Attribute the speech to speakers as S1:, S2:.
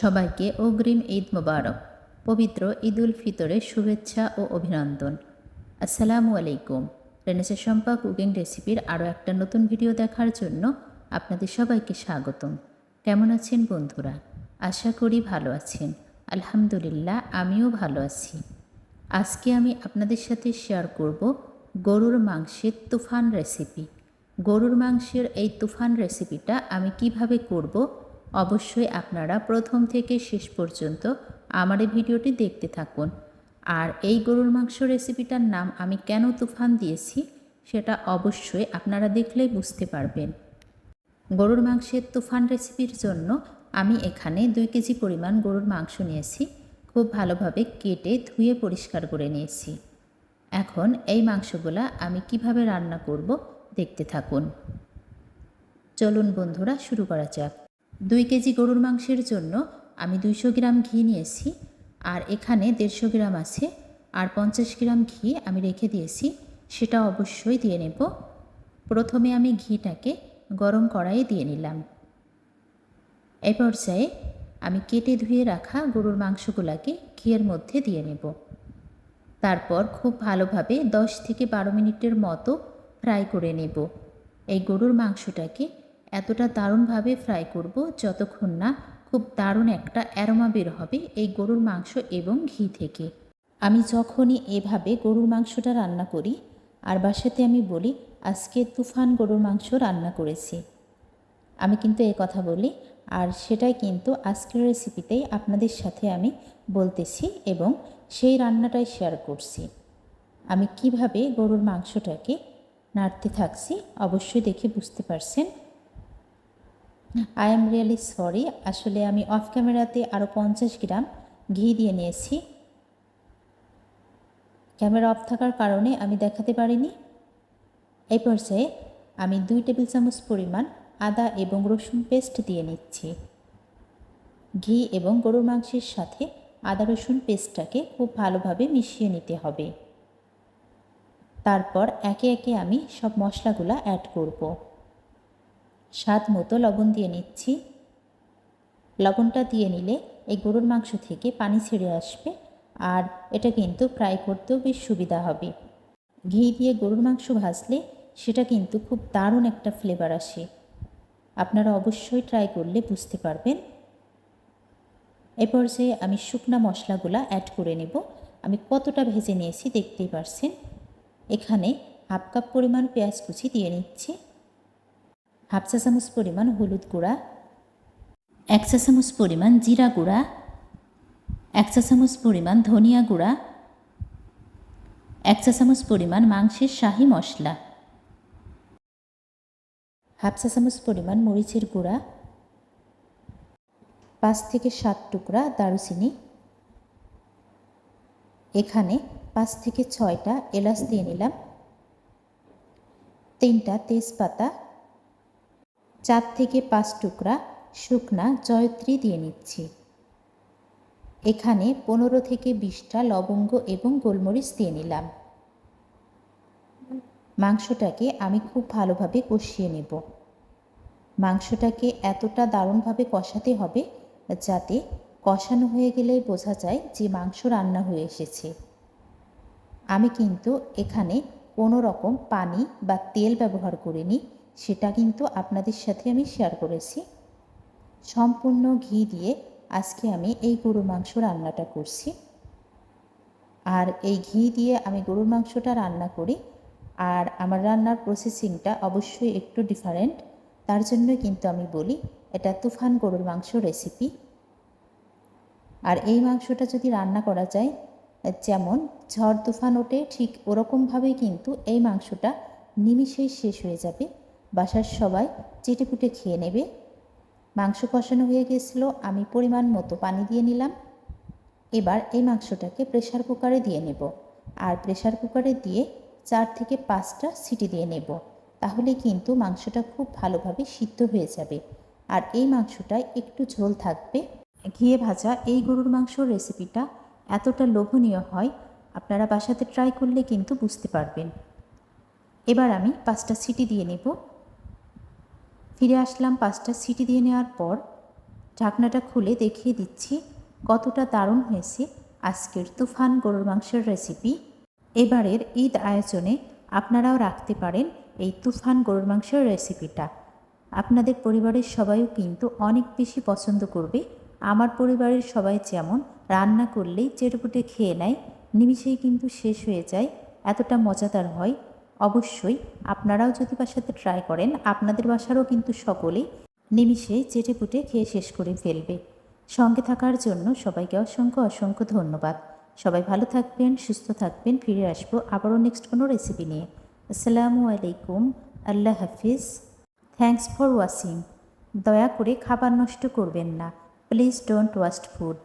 S1: সবাইকে অগ্রিম ঈদ মোবারক, পবিত্র ঈদ উল ফিতরের শুভেচ্ছা ও অভিনন্দন। আসসালামু আলাইকুম। রেনেসা শম্পা কুকিং রেসিপির আরও একটা নতুন ভিডিও দেখার জন্য আপনাদের সবাইকে স্বাগতম। কেমন আছেন বন্ধুরা? আশা করি ভালো আছেন। আলহামদুলিল্লাহ, আমিও ভালো আছি। আজকে আমি আপনাদের সাথে শেয়ার করব গরুর মাংসের তুফান রেসিপি। গরুর মাংসের এই তুফান রেসিপিটা আমি কীভাবে করব অবশ্যই আপনারা প্রথম থেকে শেষ পর্যন্ত আমার এই ভিডিওটি দেখতে থাকুন। আর এই গরুর মাংস রেসিপিটার নাম আমি কেন তুফান দিয়েছি, সেটা অবশ্যই আপনারা দেখলেই বুঝতে পারবেন। গরুর মাংসের তুফান রেসিপির জন্য আমি এখানে দুই কেজি পরিমাণ গরুর মাংস নিয়েছি, খুব ভালোভাবে কেটে ধুয়ে পরিষ্কার করে নিয়েছি। এখন এই মাংসগুলা আমি কীভাবে রান্না করব দেখতে থাকুন। চলুন বন্ধুরা, শুরু করা যাক। দুই কেজি গরুর মাংসের জন্য আমি দুইশো গ্রাম ঘি নিয়েছি, আর এখানে দেড়শো গ্রাম আছে, আর পঞ্চাশ গ্রাম ঘি আমি রেখে দিয়েছি, সেটা অবশ্যই দিয়ে নেব। প্রথমে আমি ঘিটাকে গরম কড়াইয়ে দিয়ে নিলাম। এ পর্যায়ে আমি কেটে ধুয়ে রাখা গরুর মাংসগুলাকে ঘিয়ের মধ্যে দিয়ে নেব। তারপর খুব ভালোভাবে দশ থেকে বারো মিনিটের মতো ফ্রাই করে নেব। এই গরুর মাংসটাকে এতটা দারুণভাবে ফ্রাই করব যতক্ষণ না খুব দারুণ একটা অ্যারোমা বের হবে এই গরুর মাংস এবং ঘি থেকে। আমি যখনই এভাবে গরুর মাংসটা রান্না করি, আর বাসাতে আমি বলি, আজকে তুফান গরুর মাংস রান্না করেছি। আমি কিন্তু এই কথা বলি, আর সেটাই কিন্তু আজকের রেসিপিতেই আপনাদের সাথে আমি বলতেছি এবং সেই রান্নাটাই শেয়ার করছি। আমি কীভাবে গরুর মাংসটাকে নাড়তে থাকছি অবশ্যই দেখে বুঝতে পারছেন। আই এম রিয়েলি সরি আসলে আমি অফ ক্যামেরাতে আরও পঞ্চাশ গ্রাম ঘি দিয়ে নিয়েছি। ক্যামেরা অফ থাকার কারণে আমি দেখাতে পারিনি। এই পর্যায়ে আমি দুই টেবিল চামচ পরিমাণ আদা এবং রসুন পেস্ট দিয়ে নিচ্ছি। ঘি এবং গরুর মাংসের সাথে আদা রসুন পেস্টটাকে খুব ভালোভাবে মিশিয়ে নিতে হবে। তারপর একে একে আমি সব মশলাগুলো অ্যাড করব। স্বাদ মতো লবণ দিয়ে নিচ্ছি। লবণটা দিয়ে নিলে এই গরুর মাংস থেকে পানি ছেড়ে আসবে আর এটা কিন্তু ফ্রাই করতেও বেশ সুবিধা হবে। ঘি দিয়ে গরুর মাংস ভাজলে সেটা কিন্তু খুব দারুণ একটা ফ্লেভার আসে। আপনারা অবশ্যই ট্রাই করলে বুঝতে পারবেন। এ পর্যায়ে আমি শুকনা মশলাগুলো অ্যাড করে নেব। আমি কতটা ভেজে নিয়েছি দেখতেই পারছেন। এখানে হাফ কাপ পরিমাণ পেঁয়াজ কুচি দিয়ে নিচ্ছি। হাফ চা চামচ পরিমাণ হলুদ গুঁড়া, এক চা চামচ পরিমাণ জিরা গুঁড়া, এক চা চামচ পরিমাণ ধনিয়া গুঁড়া, এক চা চামচ পরিমাণ মাংসের শাহি মশলা, হাফ চা চামচ পরিমাণ মরিচের গুঁড়া, পাঁচ থেকে সাত টুকরা দারুচিনি, এখানে পাঁচ থেকে ছয়টা এলাচ দিয়ে নিলাম, তিনটা তেজপাতা চার থেকে পাঁচ টুকরা শুকনা জয়ত্রী দিয়ে নিচ্ছি। এখানে পনেরো থেকে বিশটা লবঙ্গ এবং গোলমরিচ দিয়ে নিলাম। মাংসটাকে আমি খুব ভালোভাবে কষিয়ে নেব। মাংসটাকে এতটা দারুণভাবে কষাতে হবে যাতে কষানো হয়ে গেলেই বোঝা যায় যে মাংস রান্না হয়ে এসেছে। আমি কিন্তু এখানে কোনো রকম পানি বা তেল ব্যবহার করিনি। সেটা কিন্তু আপনাদের সাথে আমি শেয়ার করেছি। সম্পূর্ণ ঘি দিয়ে আজকে আমি এই গরুর মাংস রান্নাটা করছি। আর এই ঘি দিয়ে আমি গরুর মাংসটা রান্না করি। আর আমার রান্নার প্রসেসিংটা অবশ্যই একটু ডিফারেন্ট তার জন্য কিন্তু আমি বলি, এটা তুফান গরুর মাংস রেসিপি আর এই মাংসটা যদি রান্না করা যায়, যেমন ঝড় তুফান ওঠে, ঠিক ওরকমভাবেই কিন্তু এই মাংসটা নিমিষেই শেষ হয়ে যাবে। বাসার সবাই চেটেপুটে খেয়ে নেবে। মাংস কষানো হয়ে গেছিল আমি পরিমাণ মতো পানি দিয়ে নিলাম। এবার এই মাংসটাকে প্রেশার কুকারে দিয়ে নেব আর প্রেশার কুকারে দিয়ে চার থেকে পাঁচটা সিটি দিয়ে নেব। তাহলে কিন্তু মাংসটা খুব ভালোভাবে সিদ্ধ হয়ে যাবে আর এই মাংসটায় একটু ঝোল থাকবে। ঘিয়ে ভাজা এই গরুর মাংসর রেসিপিটা এতটা লোভনীয় হয়, আপনারা বাসাতে ট্রাই করলে কিন্তু বুঝতে পারবেন। এবার আমি পাঁচটা সিটি দিয়ে নেব। ফিরে আসলাম পাঁচটা সিটি দিয়ে নেওয়ার পর। ঢাকনাটা খুলে দেখিয়ে দিচ্ছি কতটা দারুণ হয়েছে আজকের তুফান গরুর মাংসের রেসিপি এবারের ঈদ আয়োজনে আপনারাও রাখতে পারেন এই তুফান গরুর মাংসের রেসিপিটা আপনাদের পরিবারের সবাইও কিন্তু অনেক বেশি পছন্দ করবে। আমার পরিবারের সবাই যেমন রান্না করলেই চেটেপুটে খেয়ে নেয়, নিমিষেই কিন্তু শেষ হয়ে যায়, এতটা মজাদার হয় অবশ্যই আপনারাও যদি বাসাতে ট্রাই করেন, আপনাদের বাসারও কিন্তু সকলেই নিমিষে চেটেপুটে খেয়ে শেষ করে ফেলবে। সঙ্গে থাকার জন্য সবাইকে অসংখ্য অসংখ্য ধন্যবাদ। সবাই ভালো থাকবেন, সুস্থ থাকবেন, ফিরে আসব আবারও নেক্সট কোনো রেসিপি নিয়ে। আসসালামু আলাইকুম, আল্লাহ হাফিজ। থ্যাংকস ফর ওয়াচিং দয়া করে খাবার নষ্ট করবেন না। Please don't waste food